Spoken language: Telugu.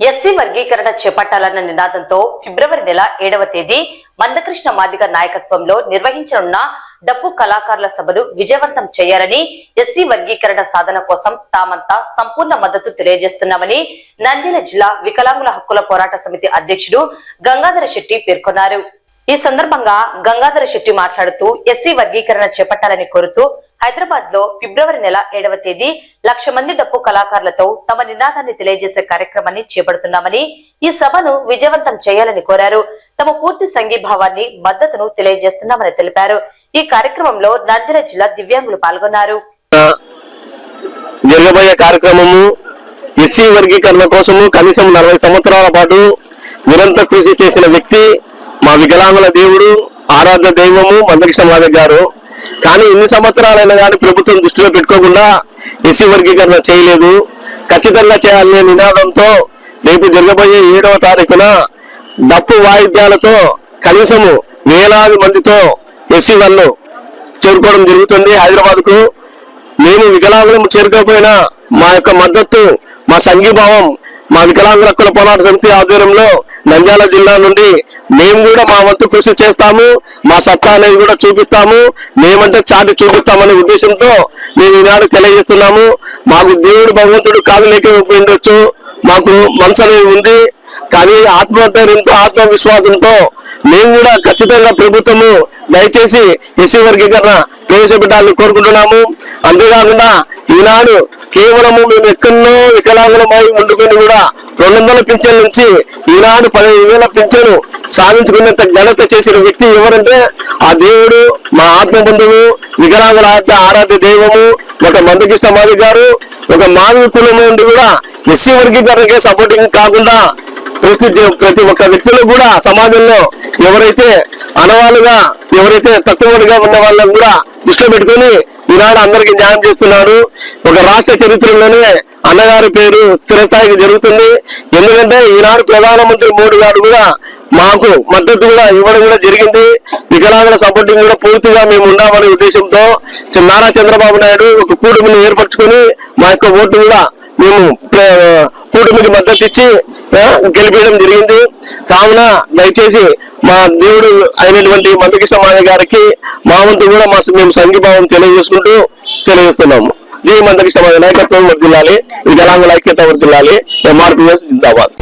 ఎస్సీ వర్గీకరణ చేపట్టాలన్న నినాదంతో ఫిబ్రవరి నెల ఏడవ తేదీ మందకృష్ణ మాదిగ నాయకత్వంలో నిర్వహించనున్న డప్పు కళాకారుల సభను విజయవంతం చేయాలని ఎస్సీ వర్గీకరణ సాధన కోసం తామంతా సంపూర్ణ మద్దతు తెలియజేస్తున్నామని నంద్యాల జిల్లా వికలాంగుల హక్కుల పోరాట సమితి అధ్యక్షుడు గంగాధర శెట్టి పేర్కొన్నారు. ఈ సందర్భంగా గంగాధర శెట్టి మాట్లాడుతూ ఎస్సీ వర్గీకరణ చేపట్టాలని కోరుతూ హైదరాబాద్లో ఫిబ్రవరి నెల ఏడవ తేదీ లక్ష మంది డప్పు కళాకారులతో తమ నినాదాన్ని తెలియజేసే కార్యక్రమాన్ని చేపడుతున్నామని ఈ సభను విజయవంతం చేయాలని కోరారు. తమ పూర్తి సంఘీభావాన్ని మద్దతును తెలియజేస్తున్నామని తెలిపారు. ఈ కార్యక్రమంలో నంద్యాల జిల్లా దివ్యాంగులు పాల్గొన్నారు. జరగబోయే కార్యక్రమము ఎస్సీ వర్గీకరణ కోసము కనీసం నలభై సంవత్సరాల పాటు నిరంతర కృషి చేసిన వ్యక్తి మా వికలాంగుల దేవుడు ఆరాధ్య దైవము మందకృష్ణ మాధవ్ గారు. కానీ ఇన్ని సంవత్సరాలైనా కానీ ప్రభుత్వం దృష్టిలో పెట్టుకోకుండా ఎస్సీ వర్గీకరణ చేయలేదు. ఖచ్చితంగా చేయాలనే నినాదంతో రేపు జరగబోయే ఏడవ తారీఖున డప్పు వాయిద్యాలతో కనీసము వేలాది మందితో ఎస్సీ వాళ్ళు చేరుకోవడం జరుగుతుంది. హైదరాబాద్కు మేము వికలాంగులం చేరుకోకపోయినా మా యొక్క మద్దతు మా సంఘీభావం మా వికలాంగుల హక్కుల పోరాట సమితి ఆధ్వర్యంలో నంద్యాల జిల్లా నుండి మేము కూడా మా వంతు కృషి చేస్తాము మా సత్తా అనేది కూడా చూపిస్తాము మేమంటే చాటి చూపిస్తామనే ఉద్దేశంతో మేము ఈనాడు తెలియజేస్తున్నాము. మాకు దేవుడు భగవంతుడు కాదు లేకపోయిండొచ్చు మాకు మనసు అనేది ఉంది కానీ ఆత్మధైర్యంతో ఆత్మవిశ్వాసంతో మేము కూడా ఖచ్చితంగా ప్రభుత్వము దయచేసి ఎస్సీ వర్గీకరణ ప్రవేశపెట్టాలని కోరుకుంటున్నాము. అంతేకాకుండా ఈనాడు కేవలము మేము ఎక్కడో వికలాంగులమై ఉండుకొని కూడా రెండు వందల పింఛన్ నుంచి ఈనాడు పదిహేను వేల పింఛను సాధించుకున్నంత ఘనత చేసిన వ్యక్తి ఎవరంటే ఆ దేవుడు మా ఆత్మ బంధువు వికలాంగుల ఆరాధ్య ఆరాధ్య దైవము ఒక మందకృష్ణ మాది గారు ఒక మాదిరి కులం నుండి కూడా ఎస్సీ వర్గీకరణకే సపోర్టింగ్ కాకుండా ప్రతి ప్రతి ఒక్క వ్యక్తులు కూడా సమాజంలో ఎవరైతే అనవాళ్ళుగా ఎవరైతే తక్కువగా ఉన్న వాళ్ళని కూడా దృష్టిలో పెట్టుకొని ఈనాడు అందరికి న్యాయం చేస్తున్నారు ఒక రాష్ట్ర చరిత్రలోనే అన్నగారి పేరు స్థిరస్థాయికి జరుగుతుంది. ఎందుకంటే ఈనాడు ప్రధానమంత్రి మోడీ గారు కూడా మాకు మద్దతు కూడా ఇవ్వడం కూడా జరిగింది. వికలాంగుల సపోర్టింగ్ కూడా పూర్తిగా మేము ఉండామనే ఉద్దేశంతో నారా చంద్రబాబు నాయుడు ఒక కూటమిని ఏర్పరచుకొని మా యొక్క ఓటు కూడా మేము కూటమికి మద్దతు ఇచ్చి గెలిపించడం జరిగింది. కావున దయచేసి మా దేవుడు అయినటువంటి మందకృష్ణ మాయ గారికి మా వంతు కూడా మా మేము సంఘీభావం తెలియజేసుకుంటూ తెలియజేస్తున్నాము. జీ మందకృష్ణ మాయ నాయకత్వం వర్దిల్లాలి వికలాంగుల ఐక్యత వర్దిల్లాలి ఎంఆర్పిఎస్ జిందాబాద్.